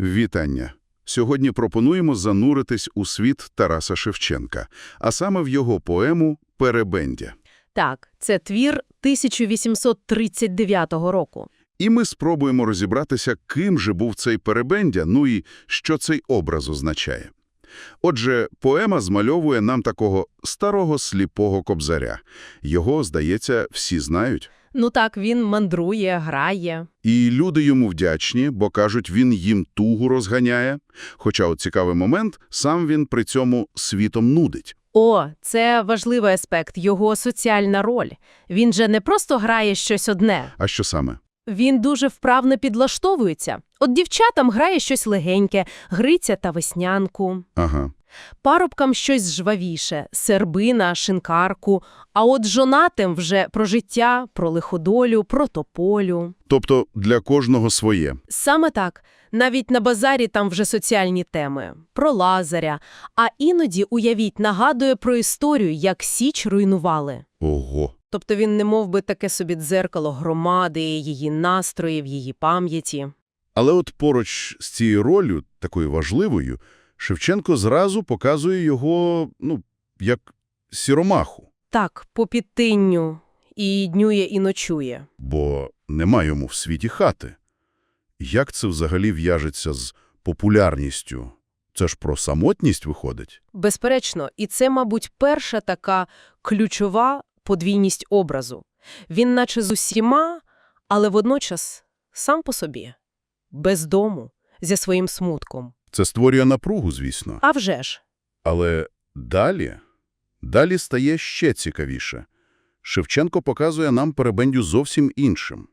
Вітання! Сьогодні пропонуємо зануритись у світ Тараса Шевченка, а саме в його поему «Перебендя». Так, це твір 1839 року. І ми спробуємо розібратися, ким же був цей Перебендя, ну і що цей образ означає. Отже, поема змальовує нам такого старого сліпого кобзаря. Його, здається, всі знають. Ну так, він мандрує, грає. І люди йому вдячні, бо, кажуть, він їм тугу розганяє. Хоча, от цікавий момент, сам він при цьому світом нудить. О, це важливий аспект, його соціальна роль. Він же не просто грає щось одне. А що саме? Він дуже вправно підлаштовується. От дівчатам грає щось легеньке, гриця та веснянку. Ага. Парубкам щось жвавіше – сербина, шинкарку. А от жонатим вже про життя, про лиходолю, про тополю. Тобто для кожного своє. Саме так. Навіть на базарі там вже соціальні теми. Про Лазаря. А іноді, уявіть, нагадує про історію, як Січ руйнували. Ого. Тобто він не мов би таке собі дзеркало громади, її настроїв, її пам'яті. Але от поруч з цією ролью, такою важливою, Шевченко зразу показує його, ну, як сіромаху, Так, по підтинню. І днює, і ночує. бо нема йому в світі хати. Як це взагалі в'яжеться з популярністю? Це ж про самотність виходить? Безперечно, і це, мабуть, перша така ключова подвійність образу. Він наче з усіма, але водночас сам по собі. Без дому, зі своїм смутком. Це створює напругу, звісно. А вже ж. Але далі, далі стає ще цікавіше. Шевченко показує нам перебендю зовсім іншим.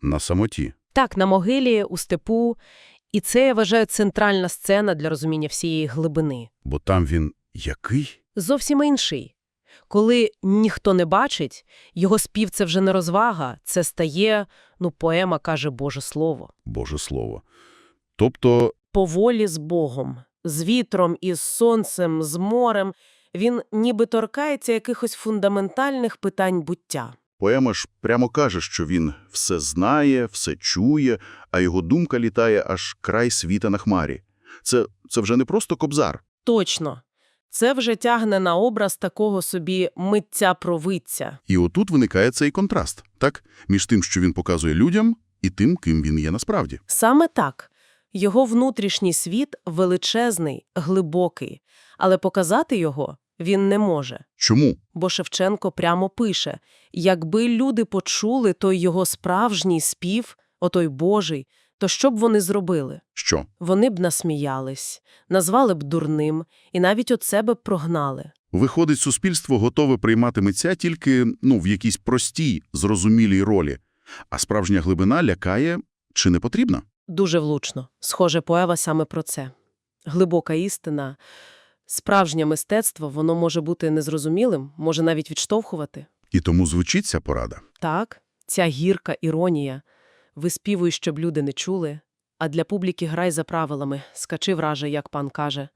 На самоті. Так, на могилі, у степу. І це, я вважаю, центральна сцена для розуміння всієї глибини. Бо там він який? Зовсім інший. Коли ніхто не бачить, його спів – це вже не розвага, це стає, ну, поема каже Боже Слово. Боже слово. Тобто Поволі з Богом, з вітром, із сонцем, з морем. Він ніби торкається якихось фундаментальних питань буття. поема ж прямо каже, що він все знає, все чує, а його думка літає аж край світа на хмарі. Це, це вже не просто кобзар. Точно. Це вже тягне на образ такого собі митця-провидця. І отут виникає цей контраст, так? Між тим, що він показує людям, і тим, ким він є насправді. Саме так. Його внутрішній світ величезний, глибокий, але показати його він не може. Чому? Бо Шевченко прямо пише, якби люди почули той його справжній спів, отой Божий, то що б вони зробили? Що? Вони б насміялись, назвали б дурним і навіть от себе б прогнали. Виходить, суспільство готове приймати митця тільки ну, в якійсь простій, зрозумілій ролі. А справжня глибина лякає чи не потрібна? Дуже влучно. Схоже, поева саме про це. Глибока істина, справжнє мистецтво, воно може бути незрозумілим, може навіть відштовхувати. І тому звучить ця порада. Так, ця гірка іронія. Виспівуй, щоб люди не чули, а для публіки грай за правилами, скачи враже, як пан каже.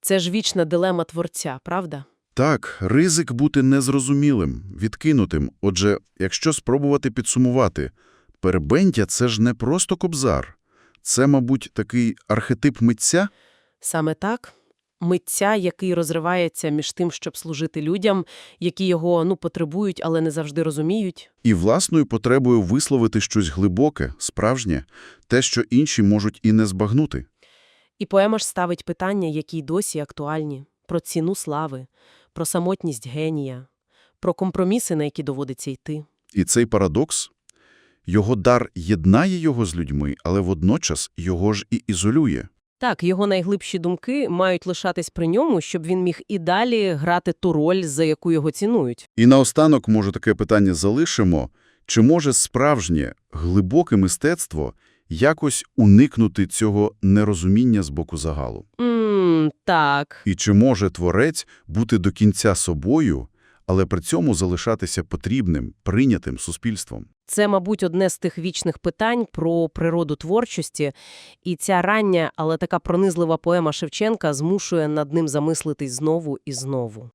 Це ж вічна дилема творця, правда? Так, ризик бути незрозумілим, відкинутим. Отже, якщо спробувати підсумувати, перебендя – це ж не просто кобзар. Це, мабуть, такий архетип митця? Саме так. Митця, який розривається між тим, щоб служити людям, які його ну потребують, але не завжди розуміють. І власною потребою висловити щось глибоке, справжнє, те, що інші можуть і не збагнути. І поема ж ставить питання, які й досі актуальні: про ціну слави, про самотність генія, про компроміси, на які доводиться йти. І цей парадокс – його дар єднає його з людьми, але водночас його ж і ізолює. Так, його найглибші думки мають лишатись при ньому, щоб він міг і далі грати ту роль, за яку його цінують. І наостанок, може, таке питання залишимо. Чи може справжнє, глибоке мистецтво якось уникнути цього нерозуміння з боку загалу? Мм, так. І чи може творець бути до кінця собою, але при цьому залишатися потрібним, прийнятим суспільством? Це, мабуть, одне з тих вічних питань про природу творчості, і ця рання, але така пронизлива поема Шевченка змушує над ним замислитись знову і знову.